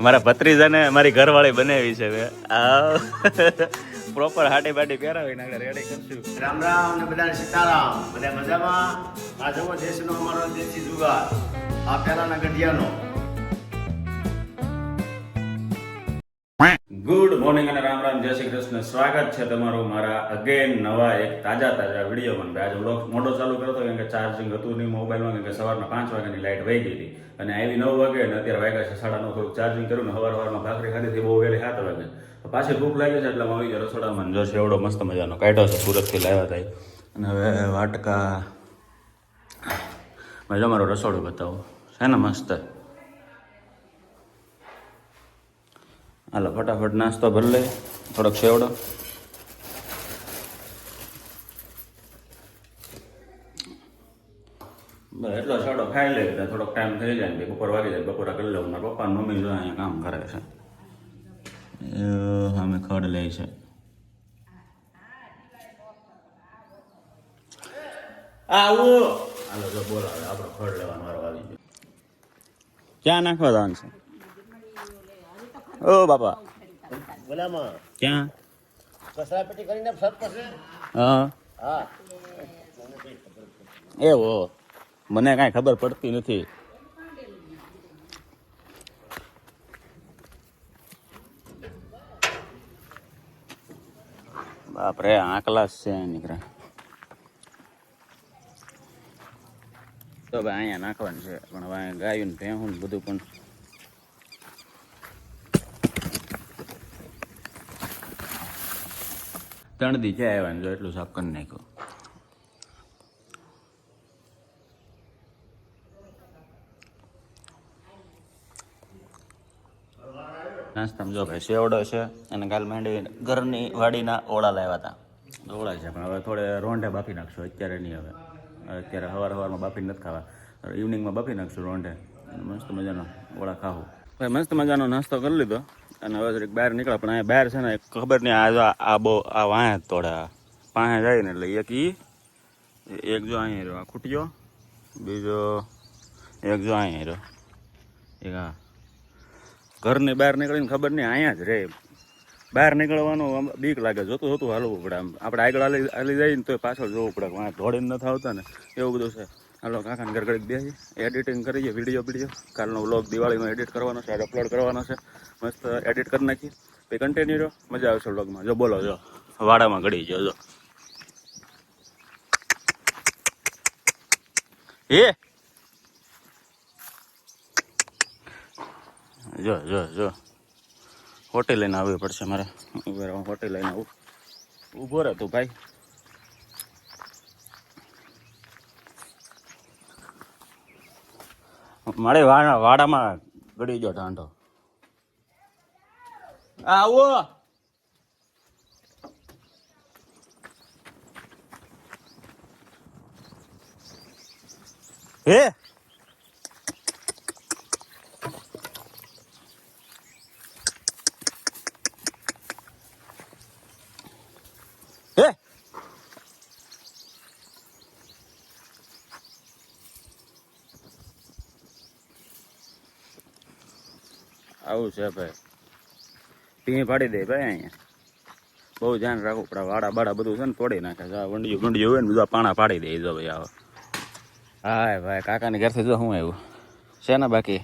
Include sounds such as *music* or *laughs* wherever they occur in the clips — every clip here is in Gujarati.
મારા ભત્રીજાને મારી ઘરવાળી બનાવી છે આ પ્રોપર હાટી બાટી પહેરાવીને આગળ રેડી કરશું. રામ રામ ને બધાને સીતારામ. બધા મજામાં? આ જુઓ, દેશનો અમારો દેશી જુગાર. આ પહેલાના ગઢિયાનો. ગુડ મોર્નિંગ અને રામ રામ, જય શ્રી કૃષ્ણ. સ્વાગત છે તમારું મારા અગેન નવા એક તાજા તાજા વિડીયોમાં. આજે વ્લોગ મોડો ચાલુ કર્યો હતો, કેમ કે ચાર્જિંગ હતું નહીં મોબાઈલમાં કેમ કે સવારના પાંચ વાગ્યાની લાઇટ વહી ગઈ હતી. અને આવી નવ વાગે અને અત્યારે વાગ્યા છે સાડા નવ થોડુંક ચાર્જિંગ કર્યું ને સવાર સવારમાં ભાખરી ખાધી હતી, બહુ વહેલી સાત વાગે. પાછી ભૂખ લાગી છે, એટલે આવી ગયા રસોડામાં. જો છે એવડો મસ્ત મજાનો કાઢ્યો છે, સુરતથી લાવ્યા હતા અને હવે વાટકા. મેં જો મારો રસોડું બતાવો. છે ને મસ્ત? હાલો, ફટાફટ નાસ્તો ભરી લે થોડોક સેવડો. બસ એટલો સેવડો ખાઈ લે, એટલે થોડોક ટાઈમ થઈ જાય ને બપોર વાગી જાય, બપોરા કરી લઉં મારા પપ્પા મમ્મી જો અહીંયા કામ કરે છે. અમે ખડ લે છે. આવો હાલો, જો બોલાવે આપણો ખડ લેવાનો વારો આવી ગયો. ક્યાં નાખવા જવાનું છે? ઓ બાપા. બોલામાં ક્યાં? કચરા પેટી કરીને સર પાસે હા. હા. એવો મને કાંઈ ખબર પડતી નથી. બાપરે આ જ છે નીકળે. તો ભાઈ અહીંયા નાખવાનું છે. પણ હવે ગાયું ભેહું ને બધું પણ ત્રણ દી ક્યાં આવ્યા જો એટલું સાફ કરી નાખ્યું. નાસ્તામાં જો ભાઈ સેવડો છે અને કાલ માંડી ઘરની વાડીના ઓળા લાવ્યા હતા. ઓળા છે પણ હવે થોડે રોંઢે બાફી નાખશું અત્યારે નહીં હવે. અત્યારે સવાર સવારમાં બાફી નથી ખાવા. ઇવનિંગમાં બાફી નાખશું રોંઢે. અને મસ્ત મજાનો ઓળા ખાવું ભાઈ મસ્ત મજાનો નાસ્તો કરી લીધો. અને હવે જરીક બહાર નીકળે, પણ અહીંયા બહાર છે ને ખબર નહીં, આ આ બહુ આ વાંહે તોડે. પાસે જાય ને એટલે એક ઈ, એક જો અહીંયા રહ્યો, આ ખૂટ્યો, બીજો એક જો અહીંયા રહ્યો. એક આ ઘરની બહાર નીકળીને ખબર નહીં, અહીંયા જ રે. બહાર નીકળવાનું બીક લાગે, જોતું જોતું હાલવું પડે આમ. આપણે આગળ હાલી હાલી જઈએ ને તો પાછળ જોવું પડે, વાંહે દોડીને નથી આવતા ને. એવું બધું છે. હાલો, કાકાને ઘર ઘડીક બેસી એડિટિંગ કરીએ વીડિયો વીડિયો કાલનો વ્લોગ દિવાળીનો એડિટ કરવાનો છે અપલોડ કરવાનો છે. મસ્ત એડિટ કરી નાખીએ. પછી કન્ટિન્યુ રહ્યો. મજા આવશે વ્લોગમાં જો, બોલો, જો. વાડામાં ઘડી જો જો. એ જો જો જો. હોટેલ લઈને આવવી પડશે મારે. ઉભે હોટેલ લઈને આવું. ઊભો રહે તું, ભાઈ. મારે વાડા વાડામાં ગળી ગયો ઢાંઢો આવો. હે? આવું છે ભાઈ. પીણી પાડી દે ભાઈ અહીંયા. બહુ ધ્યાન રાખવું પડે. વાડા બાડા બધું છે ને તોડી નાખે છે. વંડિયું વંડિયું હોય ને બધા પાણા પાડી દે જો ભાઈ આવો. હા ભાઈ, કાકાની ઘરથી જો હું આવ્યું છે ને બાકી?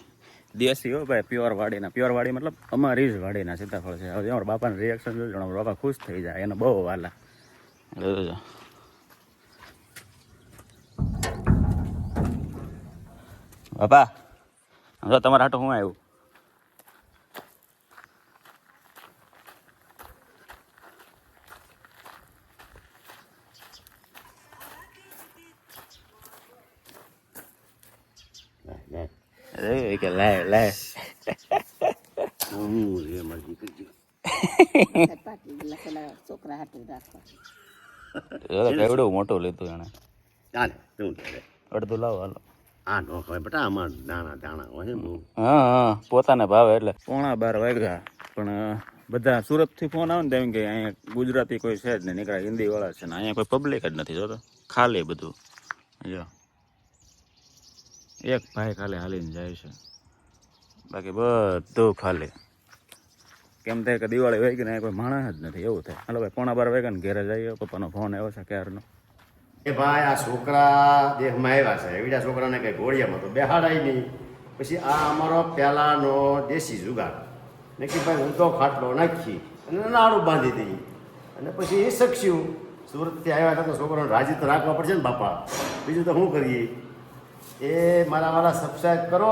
દેશી હો ભાઈ, પ્યોર વાડીના. પ્યોર વાડી મતલબ અમારી જ વાડીના સીતાફળ છે. હવે અમારા બાપાનું રિએક્શન જોજો અમારા બાપા ખુશ થઈ જાય. એને બહુ વાલા. જોજો બાપા, જો તમારા હાટો હું આવ્યું અરે કે લાય લાય હું એ મારી દીકરી છોકરા હાટું રાખવા કેવડું મોટું લીધું એને ચાલે શું કરે અડધું લાવો હાલો આ નો બેટા આમાં દાણા દાણા હોય હા હા પોતાને ભાવે એટલે પોણા બાર વાગ્યા પણ બધા સુરતથી ફોન આવે ને તેમ કે અહીંયા ગુજરાતી કોઈ છે જ નહીં નીકળ્યા હિન્દી વાળા છે ને અહીંયા કોઈ પબ્લિક જ નથી જોતો ખાલી બધું જો એક ભાઈ ખાલી હાલીને જાય છે. બાકી બધું ખાલી. કેમ થાય કે દિવાળી હોય કે ને કોઈ માણસ જ નથી, એવું થાય. હાલો ભાઈ, પોણા બાર વાગ્યા ને ઘેરે જઈએ, પપ્પાનો ફોન આવ્યો છે ક્યારનો? એ ભાઈ, આ છોકરા દેશમાં આવ્યા છે. એવીડા છોકરાને કઈ ઘોડિયામાં તો બેહાડાય નહીં. પછી આ અમારો પહેલાનો દેશી જુગાડ ને કે ભાઈ ઊંધો ખાટલો નાખી અને નાળું બાંધી દઈ. અને પછી એ શક્ષ્યું સુરતથી આવ્યા હતા તો છોકરાને રાજી તો રાખવા પડશે ને બાપા. બીજું તો શું કરીએ? એ મારા વાળા સબસ્ક્રાઈબ કરો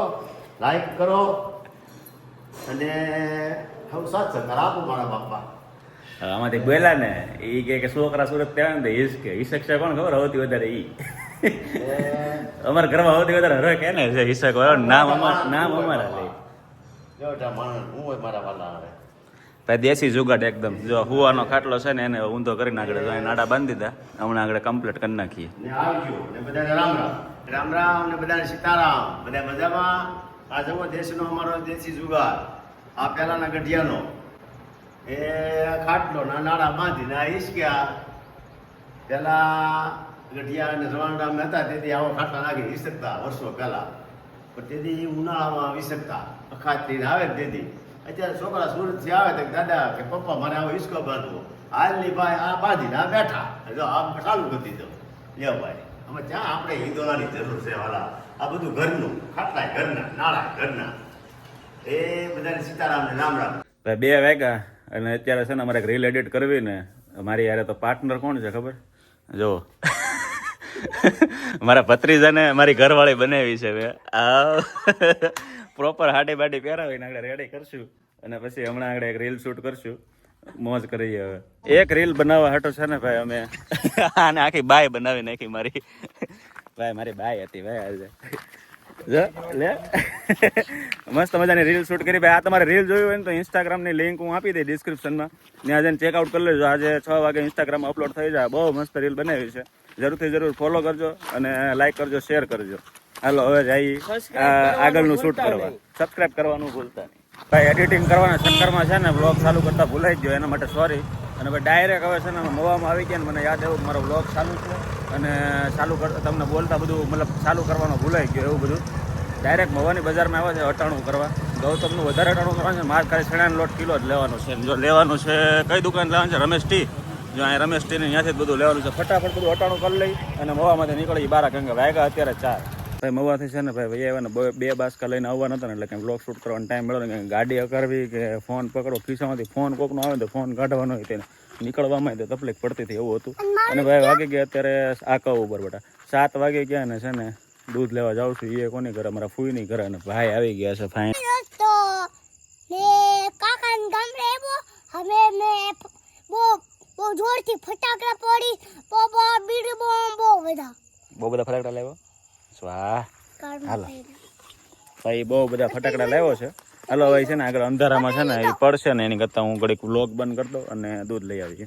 લાઈક કરો અને હું સાથ સહકાર આપો મારા બાપા. આમાંથી બોલા ને એ કે કે છોકરા સુરત ત્યાં ને ઈસ કે ઈ શખ્સ કોણ ખબર? હોતી વધારે ઈ. અમારા ઘરમાં હોતી વધારે હરે કે ને છે ઈશક નામ અમાર નામ અમારા લે. કેવટા માણસ હું મારા વાલા હવે દેશી જુગાડ એકદમ. જો હુવાનો ખાટલો છે ને એને ઊંધો કરી આગળ નાડા બાંધી દીધા હમણાં આગળ કમ્પ્લીટ કરી નાખીએ. બધાને રામ રામ. રામ રામ ને બધાને સીતારામ. બધા મજામાં? આ જવો દેશનો અમારો દેશી જુગાર આ પહેલાના ગઢિયાનો. એ ખાટલો ના નાળા બાંધીને આ ઈસક્યા પેલા ગઢિયા અને રવાંડા હતા, તેથી આવો ખાટલા નાખી શકતા વર્ષો પહેલા. પણ તેથી ઉનાળામાં વિસકતા અખાતથી આવે તેથી. અત્યારે છોકરા સુરતથી આવે દાદા કે પપ્પા મને આવો હિસકો બાંધવો. હાલની ભાઈ આ બાંધીને આ બેઠા. જો આ ચાલુ કરી દીધો. લ્યો ભાઈ, અમે ક્યાં આપણે હિંદોળાની જરૂર છે, વાલા? આ બધું ઘરનું ખાટલા ઘરના નાળા ઘરના. એ બધાને સીતારામ ને રામ રામ બે વાગ્યા અને અત્યારે છે ને અમારે રીલ એડિટ કરવી ને, મારી યારે તો પાર્ટનર કોણ છે ખબર? જો *laughs* મારા ભત્રીજાને મારી ઘરવાળી બનાવી છે આ પ્રોપર હાડી બાડી પહેરાવીને આગળ રેડી કરશું. અને પછી હમણાં આગળ એક રીલ શૂટ કરશું. મોજ કરીએ હવે. એક રીલ બનાવવા હાટો છે ને ભાઈ અમે. *laughs* આને આખી બાય બનાવી નાખી મારી. ભાઈ મારી બાય હતી ભાઈ આજે. લે. *laughs* મસ્ત મજાની રીલ શૂટ કરી. ભાઈ આ તમારે રીલ જોયું હોય ને તો ઇન્સ્ટાગ્રામની લિંક હું આપી દઈ ડિસ્ક્રિપ્શનમાં ત્યાં જઈને ચેકઆઉટ કરી લેજો. આજે છ વાગે ઇન્સ્ટાગ્રામમાં અપલોડ થઈ જાય. બહુ મસ્ત રીલ બનાવી છે. જરૂરથી જરૂર ફોલો કરજો અને લાઈક કરજો શેર કરજો. હાલો હવે જઈ આગળનું શૂટ કરવા. સબસ્ક્રાઇબ કરવાનું ભૂલતા નહીં. ભાઈ એડિટિંગ કરવાના ચક્કરમાં છે ને બ્લોગ ચાલુ કરતા ભૂલાઈ ગયો એના માટે સોરી અને ભાઈ ડાયરેક્ટ હવે છે ને મોવામાં આવી ગયા ને મને યાદ આવ્યું મારો બ્લોગ ચાલુ છે. અને ચાલુ કર તમને બોલતા બધું મતલબ ચાલુ કરવાનું ભૂલાઈ ગયો એવું બધું. ડાયરેક્ટ મવાની બજારમાં આવે છે અટાણું કરવા. ગૌતમનું વધારે અટાણું કરવાનું છે માર ખાલી છેણાનો લોટ કિલો જ લેવાનો છે. જો લેવાનું છે કઈ દુકાન લેવાનું છે? રમેશ ટી. જો અહીંયા રમેશ ટીને ત્યાંથી જ બધું લેવાનું છે. ફટાફટ બધું અટાણું કરી લઈ અને મવામાંથી નીકળી બારા ગંગા વાગ્યા અત્યારે ચાર. ભાઈ મવાથી છે ને ભાઈ ભાઈ આવ્યા ને બે- બાસ્કા લઈને આવવાના હતા ને એટલે કંઈ બ્લોગ શૂટ કરવાનો ટાઈમ મળ્યો ને ગાડી અકરવી કે ફોન પકડો? ખિસ્સામાંથી ફોન કોકનો આવે તો ફોન કાઢવાનો હોય તેને. નીકળવામાં તો તકલીફ પડતી હતી એવું હતું. અને ભાઈ વાગી ગયા અત્યારે આકા ઉપર બેટા. સાત વાગે ગયા ને છે ને દૂધ લેવા જાઉં છું. એ કોની ઘરે? અમારા ફૂઈની ઘરે. અને ભાઈ આવી ગયા છે ફાઈન ને બહુ બધા ફટાકડા લાવ્યો? સ્વાહ. હાલો. ભાઈ બહુ બધા ફટાકડા લાવ્યો છે. હાલો ભાઈ છે ને આગળ અંધારામાં છે ને એ પડશે ને એની કરતાં હું ઘડીક વ્લોગ બંધ કરી દઉં અને દૂધ લઈ આવીએ